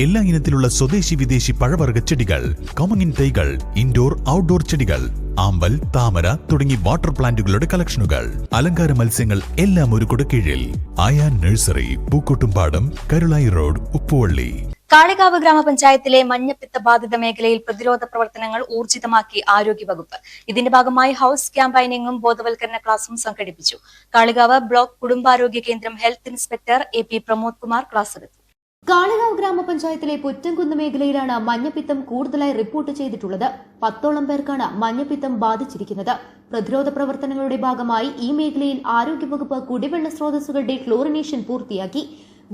എല്ലാ ഇനത്തിലുള്ള സ്വദേശി വിദേശി പഴവർഗ ചെടികൾ കോമങ്ങിൻ തൈകൾ ഇൻഡോർ ഔട്ട്ഡോർ ചെടികൾ ആമ്പൽ താമര തുടങ്ങി വാട്ടർ പ്ലാന്റുകളുടെ കളക്ഷനുകൾ അലങ്കാര മത്സ്യങ്ങൾ എല്ലാം ഒരു കീഴിൽ ആയാൻ നഴ്സറി പൂക്കോട്ടുംപാടം കരുളായി റോഡ് ഉപ്പുവള്ളി. കാളികാവ് ഗ്രാമപഞ്ചായത്തിലെ മഞ്ഞപ്പിത്ത ബാധിത മേഖലയിൽ പ്രതിരോധ പ്രവർത്തനങ്ങൾ ഊർജിതമാക്കി ആരോഗ്യവകുപ്പ് ഇതിന്റെ ഭാഗമായി ഹൌസ് ക്യാമ്പയിനിങ്ങും ബോധവൽക്കരണ ക്ലാസും സംഘടിപ്പിച്ചു. കാളികാവ് ബ്ലോക്ക് കുടുംബാരോഗ്യ കേന്ദ്രം health inspector A P Pramod Kumar class എടുത്തു. കാളികാവ് ഗ്രാമപഞ്ചായത്തിലെ പുറ്റംകുന്ന് മേഖലയിലാണ് മഞ്ഞപ്പിത്തം കൂടുതലായി റിപ്പോർട്ട് ചെയ്തിട്ടുള്ളത്. പത്തോളം പേർക്കാണ് മഞ്ഞപ്പിത്തം ബാധിച്ചിരിക്കുന്നത്. പ്രതിരോധ പ്രവർത്തനങ്ങളുടെ ഭാഗമായി ഈ മേഖലയിൽ ആരോഗ്യവകുപ്പ് കുടിവെള്ള സ്രോതസ്സുകളുടെ ക്ലോറിനേഷൻ പൂർത്തിയാക്കി.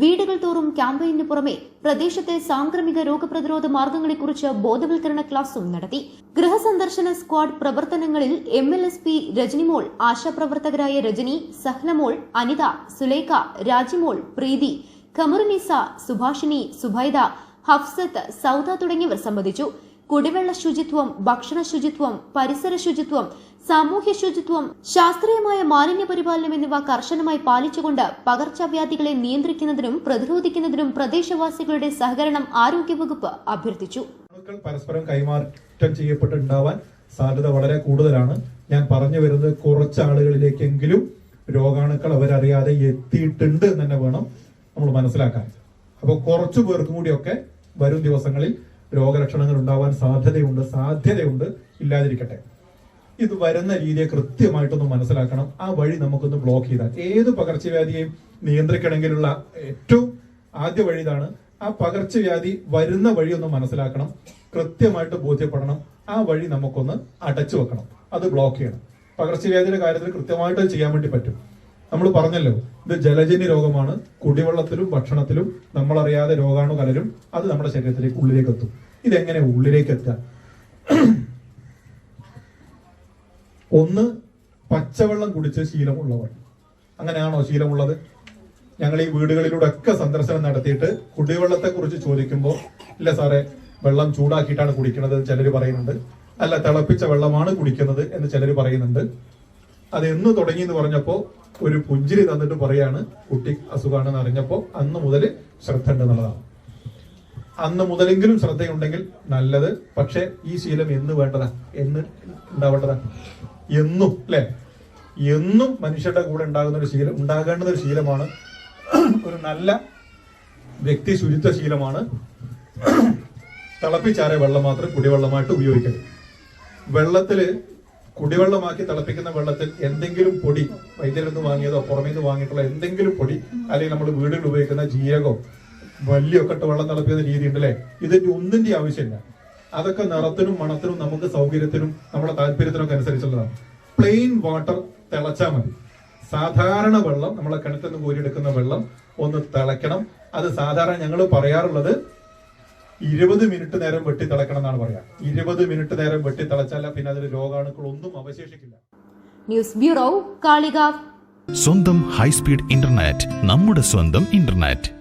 വീടുകൾ തോറും ക്യാമ്പയിനു പുറമെ പ്രദേശത്തെ സാംക്രമിക രോഗപ്രതിരോധ മാർഗങ്ങളെക്കുറിച്ച് ബോധവൽക്കരണ ക്ലാസും നടത്തി. ഗൃഹസന്ദർശന സ്ക്വാഡ് പ്രവർത്തനങ്ങളിൽ M L S P Rajanimol ആശാപ്രവർത്തകരായ Rajani Sahnamol Anitha Sulekha Rajimol Preethi Khamarunisa Subhashini Subaida Hafsath Sauda തുടങ്ങിയവർ സംബന്ധിച്ചു. കുടിവെള്ള ശുചിത്വം ഭക്ഷണ ശുചിത്വം പരിസര ശുചിത്വം സാമൂഹ്യ ശുചിത്വം ശാസ്ത്രീയമായ മാലിന്യ പരിപാലനം എന്നിവ കർശനമായി പാലിച്ചുകൊണ്ട് പകർച്ചവ്യാധികളെ നിയന്ത്രിക്കുന്നതിനും പ്രതിരോധിക്കുന്നതിനും പ്രദേശവാസികളുടെ സഹകരണം ആരോഗ്യവകുപ്പ് അഭ്യർത്ഥിച്ചു. പരസ്പരം കൈമാറ്റം ചെയ്യപ്പെട്ടുണ്ടാവാൻ സാധ്യത വളരെ കൂടുതലാണ്. ഞാൻ പറഞ്ഞു വരുന്നത് കുറച്ച് ആളുകളിലേക്കെങ്കിലും രോഗാണുക്കൾ അവരറിയാതെ എത്തിയിട്ടുണ്ട് എന്ന് തന്നെ വേണം നമ്മൾ മനസ്സിലാക്കാൻ അപ്പോൾ കുറച്ചു പേർക്കും കൂടിയൊക്കെ വരും ദിവസങ്ങളിൽ രോഗലക്ഷണങ്ങൾ ഉണ്ടാവാൻ സാധ്യതയുണ്ട് സാധ്യതയുണ്ട്. ഇല്ലാതിരിക്കട്ടെ. ഇത് വരുന്ന രീതിയെ കൃത്യമായിട്ടൊന്ന് മനസ്സിലാക്കണം. ആ വഴി നമുക്കൊന്ന് ബ്ലോക്ക് ചെയ്താൽ. ഏത് പകർച്ചവ്യാധിയെയും നിയന്ത്രിക്കണമെങ്കിലുള്ള ഏറ്റവും ആദ്യ വഴി ഇതാണ്. ആ പകർച്ചവ്യാധി വരുന്ന വഴി ഒന്ന് മനസ്സിലാക്കണം. കൃത്യമായിട്ട് ബോധ്യപ്പെടണം. ആ വഴി നമുക്കൊന്ന് അടച്ചു വെക്കണം. അത് ബ്ലോക്ക് ചെയ്യണം. പകർച്ചവ്യാധിയുടെ കാര്യത്തിൽ കൃത്യമായിട്ട് ചെയ്യാൻ വേണ്ടി പറ്റും. നമ്മൾ പറഞ്ഞല്ലോ ഇത് ജലജന്യ രോഗമാണ്. കുടിവെള്ളത്തിലും ഭക്ഷണത്തിലും നമ്മൾ അറിയാതെ രോഗാണു കലരും അത് നമ്മുടെ ശരീരത്തിലേക്ക് ഉള്ളിലേക്ക് എത്തും ഇതെങ്ങനെ ഉള്ളിലേക്ക് എത്താം ഒന്ന് പച്ചവെള്ളം കുടിച്ച് ശീലമുള്ളവർ. അങ്ങനെയാണോ ശീലമുള്ളത്? ഞങ്ങൾ ഈ വീടുകളിലൂടെ ഒക്കെ സന്ദർശനം നടത്തിയിട്ട് കുടിവെള്ളത്തെ കുറിച്ച് ചോദിക്കുമ്പോൾ ഇല്ല സാറേ വെള്ളം ചൂടാക്കിയിട്ടാണ് കുടിക്കുന്നത് ചിലർ പറയുന്നുണ്ട്. അല്ല തിളപ്പിച്ച വെള്ളമാണ് കുടിക്കുന്നത് എന്ന് ചിലർ പറയുന്നുണ്ട്. അത് എന്ന് തുടങ്ങി എന്ന് പറഞ്ഞപ്പോ ഒരു പുഞ്ചിരി തന്നിട്ട് പറയാണ് കുട്ടി അസുഖമാണെന്ന് അറിഞ്ഞപ്പോ അന്ന് മുതൽ ശ്രദ്ധ ഉണ്ടെന്നുള്ളതാണ് അന്ന് മുതലെങ്കിലും ശ്രദ്ധയുണ്ടെങ്കിൽ നല്ലത് പക്ഷെ ഈ ശീലം എന്ന് വേണ്ടതാ? എന്ന് ഉണ്ടാവേണ്ടതാ എന്നും അല്ലെ? എന്നും മനുഷ്യരുടെ കൂടെ ഉണ്ടാകുന്ന ഒരു ശീലം ഉണ്ടാകേണ്ടുന്ന ഒരു ശീലമാണ്. ഒരു നല്ല വ്യക്തി ശുചിത്വ ശീലമാണ്. തിളപ്പിച്ചാറിയ വെള്ളം മാത്രം കുടിവെള്ളമായിട്ട് ഉപയോഗിക്കരുത്. വെള്ളത്തിൽ കുടിവെള്ളമാക്കി തിളപ്പിക്കുന്ന വെള്ളത്തിൽ എന്തെങ്കിലും പൊടി വൈദ്യരിൽ നിന്ന് വാങ്ങിയതോ പുറമേ നിന്ന് വാങ്ങിയിട്ടുള്ള എന്തെങ്കിലും പൊടി അല്ലെങ്കിൽ നമ്മൾ വീടുകളിൽ ഉപയോഗിക്കുന്ന ജീരകോ വലിയ ഇട്ട് വെള്ളം തിളപ്പിക്കുന്ന രീതി ഉണ്ടല്ലേ ഇതിന്റെ ഒന്നിന്റെ ആവശ്യമില്ല. അതൊക്കെ നിറത്തിനും മണത്തിനും നമുക്ക് സൗകര്യത്തിനും നമ്മുടെ താല്പര്യത്തിനൊക്കെ അനുസരിച്ചുള്ളതാണ്. പ്ലെയിൻ വാട്ടർ തിളച്ചാൽ മതി. സാധാരണ വെള്ളം നമ്മളെ കിണറ്റിൽ നിന്ന് കോരിയെടുക്കുന്ന വെള്ളം ഒന്ന് തിളയ്ക്കണം. അത് സാധാരണ ഞങ്ങൾ പറയാറുള്ളത് ഇരുപത് മിനിറ്റ് നേരം വെട്ടി തിളക്കണം എന്നാണ് പറയാം. ഇരുപത് മിനിറ്റ് നേരം വെട്ടി തിളച്ചാൽ പിന്നെ അതിൽ രോഗാണുക്കൾ ഒന്നും അവശേഷിക്കില്ല. News bureau Kalikavu. സ്വന്തം ഹൈസ്പീഡ് ഇന്റർനെറ്റ് നമ്മുടെ സ്വന്തം ഇന്റർനെറ്റ്.